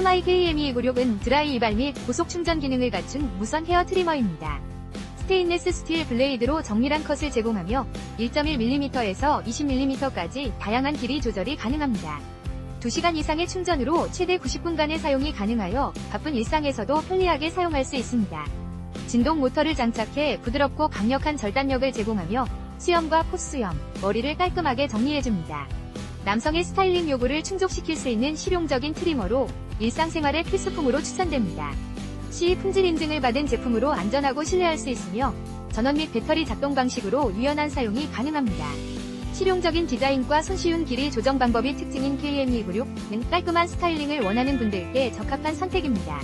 세마이 KM296은 드라이 이발 및 고속 충전 기능을 갖춘 무선 헤어 트리머입니다. 스테인레스 스틸 블레이드로 정밀한 컷을 제공하며 1.1mm에서 20mm까지 다양한 길이 조절이 가능합니다. 2시간 이상의 충전으로 최대 90분간의 사용이 가능하여 바쁜 일상에서도 편리하게 사용할 수 있습니다. 진동 모터를 장착해 부드럽고 강력한 절단력을 제공하며 수염과 콧수염, 머리를 깔끔하게 정리해줍니다. 남성의 스타일링 요구를 충족시킬 수 있는 실용적인 트리머로 일상생활의 필수품으로 추천됩니다. 시 품질 인증을 받은 제품으로 안전하고 신뢰할 수 있으며 전원 및 배터리 작동 방식으로 유연한 사용이 가능합니다. 실용적인 디자인과 손쉬운 길이 조정 방법이 특징인 KM296는 깔끔한 스타일링을 원하는 분들께 적합한 선택입니다.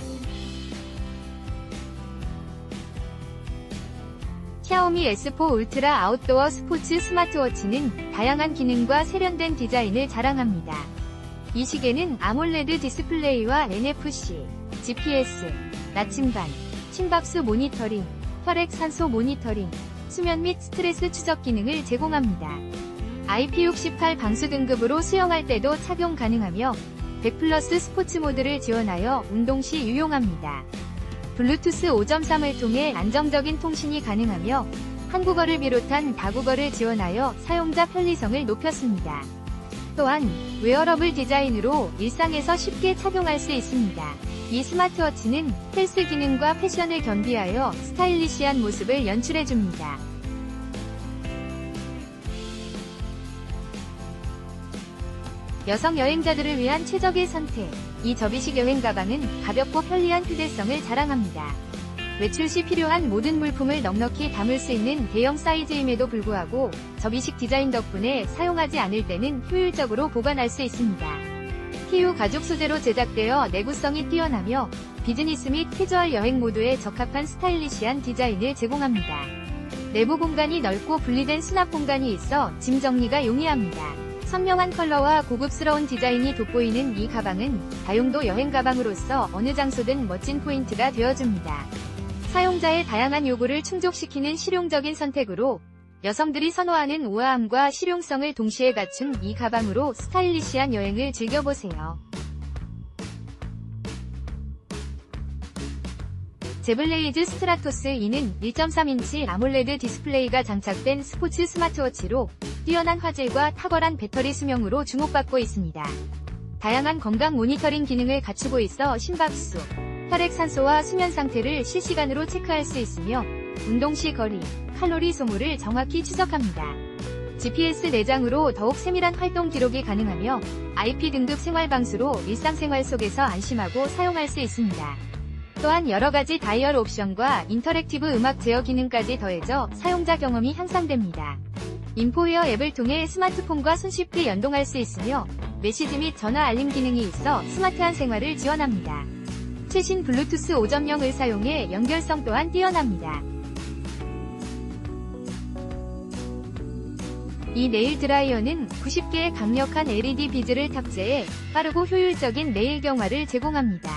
샤오미 S4 울트라 아웃도어 스포츠 스마트워치는 다양한 기능과 세련된 디자인을 자랑합니다. 이 시계는 아몰레드 디스플레이와 NFC, GPS, 나침반, 심박수 모니터링, 혈액 산소 모니터링, 수면 및 스트레스 추적 기능을 제공합니다. IP68 방수 등급으로 수영할 때도 착용 가능하며 100 플러스 스포츠 모드를 지원하여 운동 시 유용합니다. 블루투스 5.3을 통해 안정적인 통신이 가능하며 한국어를 비롯한 다국어를 지원하여 사용자 편리성을 높였습니다. 또한 웨어러블 디자인으로 일상에서 쉽게 착용할 수 있습니다. 이 스마트워치는 헬스 기능과 패션을 겸비하여 스타일리시한 모습을 연출해줍니다. 여성 여행자들을 위한 최적의 선택. 이 접이식 여행 가방은 가볍고 편리한 휴대성을 자랑합니다. 외출 시 필요한 모든 물품을 넉넉히 담을 수 있는 대형 사이즈임에도 불구하고 접이식 디자인 덕분에 사용하지 않을 때는 효율적으로 보관할 수 있습니다. PU 가죽 소재로 제작되어 내구성이 뛰어나며 비즈니스 및 캐주얼 여행 모드에 적합한 스타일리시한 디자인을 제공합니다. 내부 공간이 넓고 분리된 수납 공간이 있어 짐 정리가 용이합니다. 선명한 컬러와 고급스러운 디자인이 돋보이는 이 가방은 다용도 여행 가방으로서 어느 장소든 멋진 포인트가 되어줍니다. 사용자의 다양한 요구를 충족시키는 실용적인 선택으로 여성들이 선호하는 우아함과 실용성을 동시에 갖춘 이 가방으로 스타일리시한 여행을 즐겨보세요. 제블레이즈 스트라토스 2는 1.3인치 아몰레드 디스플레이가 장착된 스포츠 스마트워치로 뛰어난 화질과 탁월한 배터리 수명으로 주목받고 있습니다. 다양한 건강 모니터링 기능을 갖추고 있어 심박수, 혈액 산소와 수면 상태를 실시간으로 체크할 수 있으며 운동 시 거리, 칼로리 소모를 정확히 추적합니다. GPS 내장으로 더욱 세밀한 활동 기록이 가능하며 IP 등급 생활 방수로 일상생활 속에서 안심하고 사용할 수 있습니다. 또한 여러가지 다이얼 옵션과 인터랙티브 음악 제어 기능까지 더해져 사용자 경험이 향상됩니다. 인포웨어 앱을 통해 스마트폰과 손쉽게 연동할 수 있으며 메시지 및 전화 알림 기능이 있어 스마트한 생활을 지원합니다. 최신 블루투스 5.0을 사용해 연결성 또한 뛰어납니다. 이 네일 드라이어는 90개의 강력한 LED 비즈를 탑재해 빠르고 효율적인 네일 경화를 제공합니다.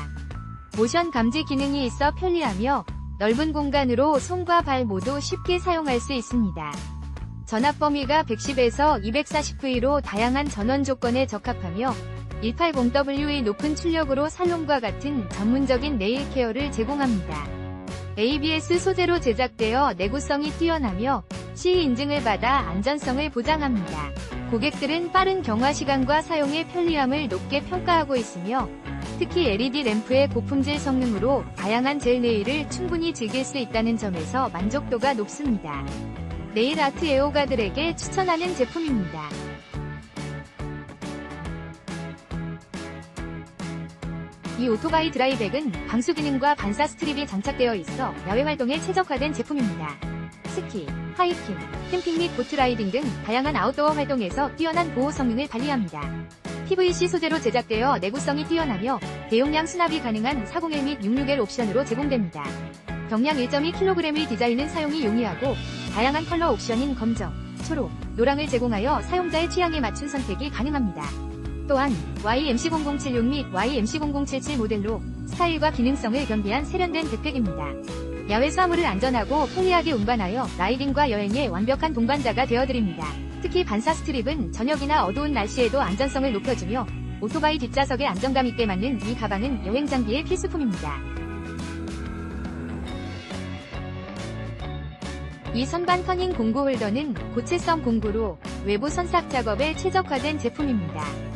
모션 감지 기능이 있어 편리하며 넓은 공간으로 손과 발 모두 쉽게 사용할 수 있습니다. 전압 범위가 110에서 240V로 다양한 전원 조건에 적합하며 180W의 높은 출력으로 살롱과 같은 전문적인 네일 케어를 제공합니다. ABS 소재로 제작되어 내구성이 뛰어나며 CE 인증을 받아 안전성을 보장합니다. 고객들은 빠른 경화 시간과 사용의 편리함을 높게 평가하고 있으며 특히 LED 램프의 고품질 성능으로 다양한 젤 네일을 충분히 즐길 수 있다는 점에서 만족도가 높습니다. 네일 아트 애호가들에게 추천하는 제품입니다. 이 오토바이 드라이백은 방수 기능과 반사 스트립이 장착되어 있어 야외 활동에 최적화된 제품입니다. 스키, 하이킹, 캠핑 및 보트라이딩 등 다양한 아웃도어 활동에서 뛰어난 보호 성능을 발휘합니다. PVC 소재로 제작되어 내구성이 뛰어나며 대용량 수납이 가능한 401 및 66L 옵션으로 제공됩니다. 경량 1.2kg의 디자인은 사용이 용이하고 다양한 컬러 옵션인 검정, 초록, 노랑을 제공하여 사용자의 취향에 맞춘 선택이 가능합니다. 또한 YMC0076 및 YMC0077 모델로 스타일과 기능성을 겸비한 세련된 백팩입니다. 야외 수화물을 안전하고 편리하게 운반하여 라이딩과 여행에 완벽한 동반자가 되어드립니다. 특히 반사 스트립은 저녁이나 어두운 날씨에도 안전성을 높여주며 오토바이 뒷좌석에 안정감 있게 맞는 이 가방은 여행 장비의 필수품입니다. 이 선반 터닝 공구 홀더는 고체성 공구로 외부 선삭 작업에 최적화된 제품입니다.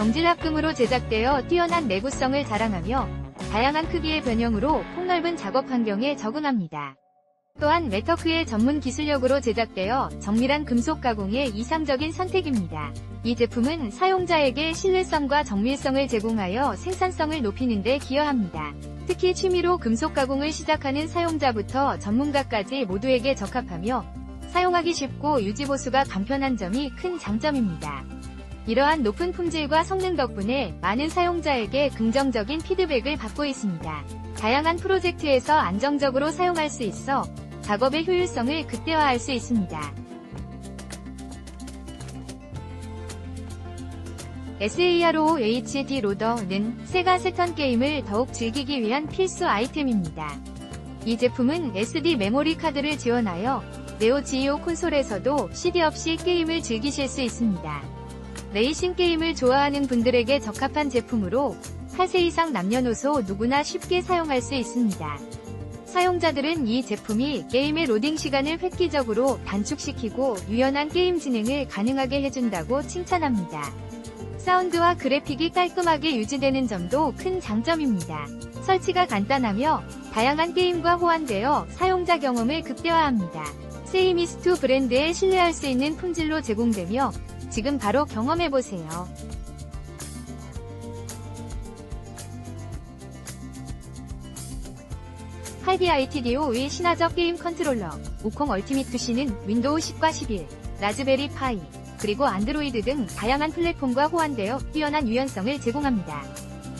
경질합금으로 제작되어 뛰어난 내구성을 자랑하며 다양한 크기의 변형으로 폭넓은 작업 환경에 적응합니다. 또한 메터크의 전문 기술력으로 제작되어 정밀한 금속 가공의 이상적인 선택입니다. 이 제품은 사용자에게 신뢰성과 정밀성을 제공하여 생산성을 높이는 데 기여합니다. 특히 취미로 금속 가공을 시작하는 사용자부터 전문가까지 모두에게 적합하며 사용하기 쉽고 유지보수가 간편한 점이 큰 장점입니다. 이러한 높은 품질과 성능 덕분에 많은 사용자에게 긍정적인 피드백을 받고 있습니다. 다양한 프로젝트에서 안정적으로 사용할 수 있어 작업의 효율성을 극대화할 수 있습니다. SAROHD 로더는 세가 세턴 게임을 더욱 즐기기 위한 필수 아이템입니다. 이 제품은 SD 메모리 카드를 지원하여 네오 지오 콘솔에서도 CD 없이 게임을 즐기실 수 있습니다. 레이싱 게임을 좋아하는 분들에게 적합한 제품으로 8세 이상 남녀노소 누구나 쉽게 사용할 수 있습니다. 사용자들은 이 제품이 게임의 로딩 시간을 획기적으로 단축시키고 유연한 게임 진행을 가능하게 해준다고 칭찬합니다. 사운드와 그래픽이 깔끔하게 유지되는 점도 큰 장점입니다. 설치가 간단하며 다양한 게임과 호환되어 사용자 경험을 극대화합니다. 세이미스투 브랜드에 신뢰할 수 있는 품질로 제공되며 지금 바로 경험해보세요. ITDO의 신화적 게임 컨트롤러, 우콩 얼티밋 투시는 윈도우 10과 11, 라즈베리 파이, 그리고 안드로이드 등 다양한 플랫폼과 호환되어 뛰어난 유연성을 제공합니다.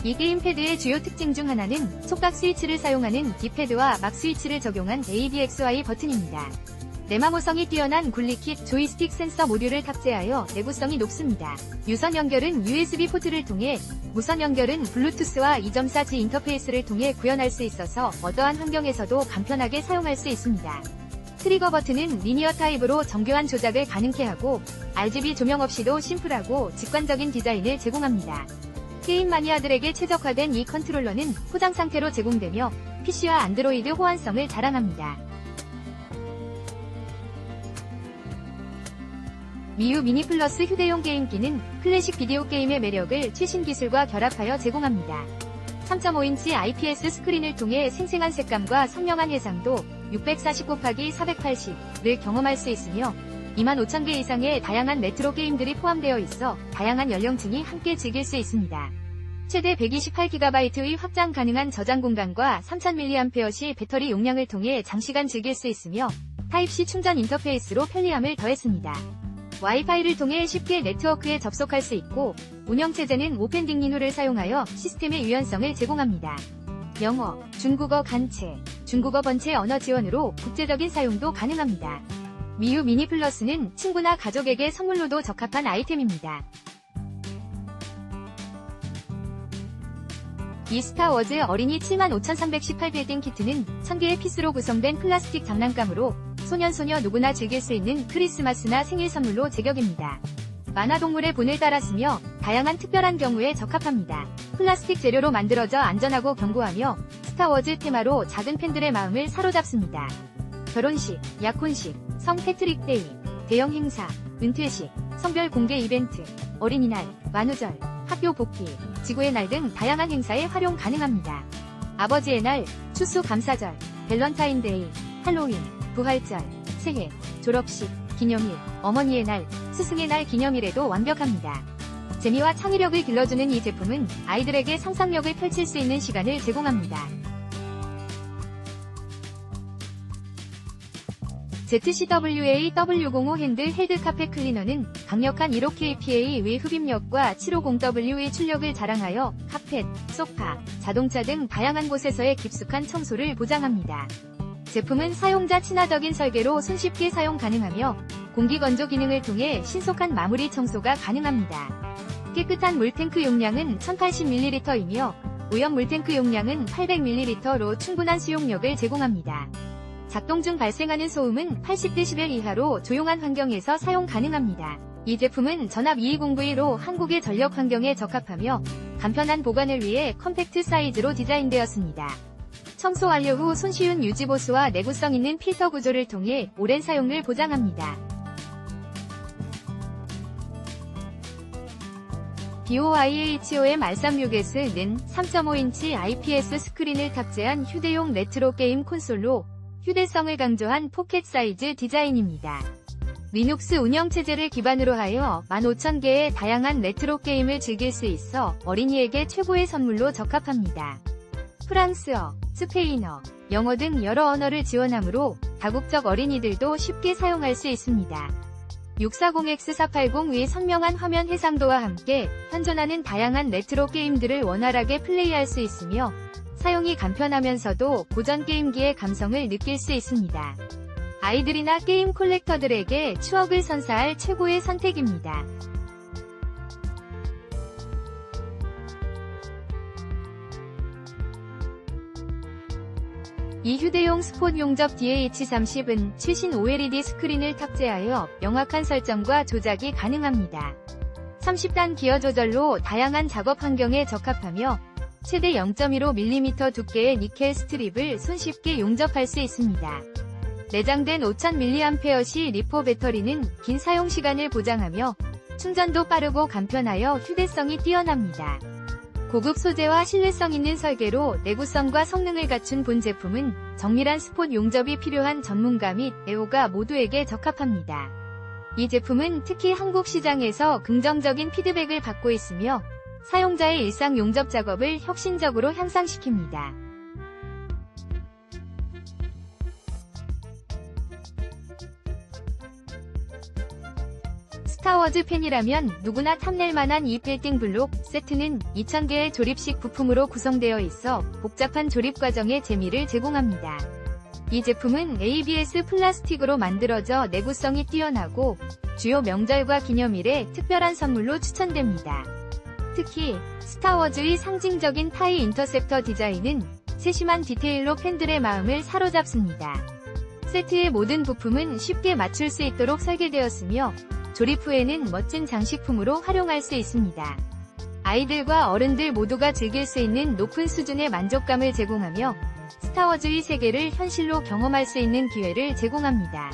이 게임패드의 주요 특징 중 하나는 촉각 스위치를 사용하는 D패드와 막 스위치를 적용한 ADXY 버튼입니다. 내마모성이 뛰어난 굴리킷 조이스틱 센서 모듈을 탑재하여 내구성이 높습니다. 유선 연결은 USB 포트를 통해 무선 연결은 블루투스와 2.4G 인터페이스를 통해 구현할 수 있어서 어떠한 환경에서도 간편하게 사용할 수 있습니다. 트리거 버튼은 리니어 타입으로 정교한 조작을 가능케 하고 RGB 조명 없이도 심플하고 직관적인 디자인을 제공합니다. 게임 마니아들에게 최적화된 이 컨트롤러는 포장 상태로 제공되며 PC와 안드로이드 호환성을 자랑합니다. 미유 미니 플러스 휴대용 게임기는 클래식 비디오 게임의 매력을 최신 기술과 결합하여 제공합니다. 3.5인치 IPS 스크린을 통해 생생한 색감과 선명한 해상도 640 곱하기 480를 경험할 수 있으며 25,000개 이상의 다양한 레트로 게임들이 포함되어 있어 다양한 연령층이 함께 즐길 수 있습니다. 최대 128GB의 확장 가능한 저장 공간과 3000mAh 배터리 용량을 통해 장시간 즐길 수 있으며 타입C 충전 인터페이스로 편리함을 더했습니다. 와이파이를 통해 쉽게 네트워크에 접속할 수 있고 운영체제는 오펜딩 리누를 사용하여 시스템의 유연성을 제공합니다. 영어, 중국어 간체, 중국어 번체 언어 지원으로 국제적인 사용도 가능합니다. 미유 미니 플러스는 친구나 가족에게 선물로도 적합한 아이템입니다. 이 스타워즈 어린이 75,318 빌딩 키트는 1000개의 피스로 구성된 플라스틱 장난감으로 소년소녀 누구나 즐길 수 있는 크리스마스나 생일 선물로 제격입니다. 만화동물의 본을 따랐으며 다양한 특별한 경우에 적합합니다. 플라스틱 재료로 만들어져 안전하고 견고하며 스타워즈 테마로 작은 팬들의 마음을 사로잡습니다. 결혼식, 약혼식, 성 패트릭 데이, 대형 행사, 은퇴식, 성별 공개 이벤트, 어린이날, 만우절, 학교 복귀, 지구의 날 등 다양한 행사에 활용 가능합니다. 아버지의 날, 추수 감사절, 밸런타인데이, 할로윈, 부활절, 새해, 졸업식, 기념일, 어머니의 날, 스승의 날 기념일에도 완벽합니다. 재미와 창의력을 길러주는 이 제품은 아이들에게 상상력을 펼칠 수 있는 시간을 제공합니다. ZCWA W05 핸들 헤드 카펫 클리너는 강력한 15kPa 의 흡입력과 750W의 출력을 자랑하여 카펫, 소파, 자동차 등 다양한 곳에서의 깊숙한 청소를 보장합니다. 제품은 사용자 친화적인 설계로 손쉽게 사용 가능하며 공기 건조 기능을 통해 신속한 마무리 청소가 가능합니다. 깨끗한 물탱크 용량은 1080ml이며 오염 물탱크 용량은 800ml로 충분한 수용력을 제공합니다. 작동 중 발생하는 소음은 80dB 이하로 조용한 환경에서 사용 가능합니다. 이 제품은 전압 220V로 한국의 전력 환경에 적합하며 간편한 보관을 위해 컴팩트 사이즈로 디자인되었습니다. 청소 완료 후 손쉬운 유지 보수와 내구성 있는 필터 구조를 통해 오랜 사용을 보장합니다. BOIHOM R36S는 3.5인치 IPS 스크린을 탑재한 휴대용 레트로 게임 콘솔로 휴대성을 강조한 포켓 사이즈 디자인입니다. 리눅스 운영체제를 기반으로 하여 15,000개의 다양한 레트로 게임을 즐길 수 있어 어린이에게 최고의 선물로 적합합니다. 프랑스어, 스페인어, 영어 등 여러 언어를 지원하므로 다국적 어린이들도 쉽게 사용할 수 있습니다. 640X480의 선명한 화면 해상도와 함께 현존하는 다양한 레트로 게임들을 원활하게 플레이할 수 있으며 사용이 간편하면서도 고전 게임기의 감성을 느낄 수 있습니다. 아이들이나 게임 콜렉터들에게 추억을 선사할 최고의 선택입니다. 이 휴대용 스폰 용접 DH30은 최신 OLED 스크린을 탑재하여 명확한 설정과 조작이 가능합니다. 30단 기어 조절로 다양한 작업 환경에 적합하며 최대 0.15mm 두께의 니켈 스트립을 손쉽게 용접할 수 있습니다. 내장된 5000mAh 리포 배터리는 긴 사용 시간을 보장하며 충전도 빠르고 간편하여 휴대성이 뛰어납니다. 고급 소재와 신뢰성 있는 설계로 내구성과 성능을 갖춘 본 제품은 정밀한 스폰 용접이 필요한 전문가 및 애호가 모두에게 적합합니다. 이 제품은 특히 한국 시장에서 긍정적인 피드백을 받고 있으며 사용자의 일상 용접 작업을 혁신적으로 향상시킵니다. 스타워즈 팬이라면 누구나 탐낼 만한 이 빌딩 블록 세트는 2000개의 조립식 부품으로 구성되어 있어 복잡한 조립 과정의 재미를 제공합니다. 이 제품은 ABS 플라스틱으로 만들어져 내구성이 뛰어나고 주요 명절과 기념일에 특별한 선물로 추천됩니다. 특히 스타워즈의 상징적인 타이 인터셉터 디자인은 세심한 디테일로 팬들의 마음을 사로잡습니다. 세트의 모든 부품은 쉽게 맞출 수 있도록 설계되었으며 조립 후에는 멋진 장식품으로 활용할 수 있습니다. 아이들과 어른들 모두가 즐길 수 있는 높은 수준의 만족감을 제공하며 스타워즈의 세계를 현실로 경험할 수 있는 기회를 제공합니다.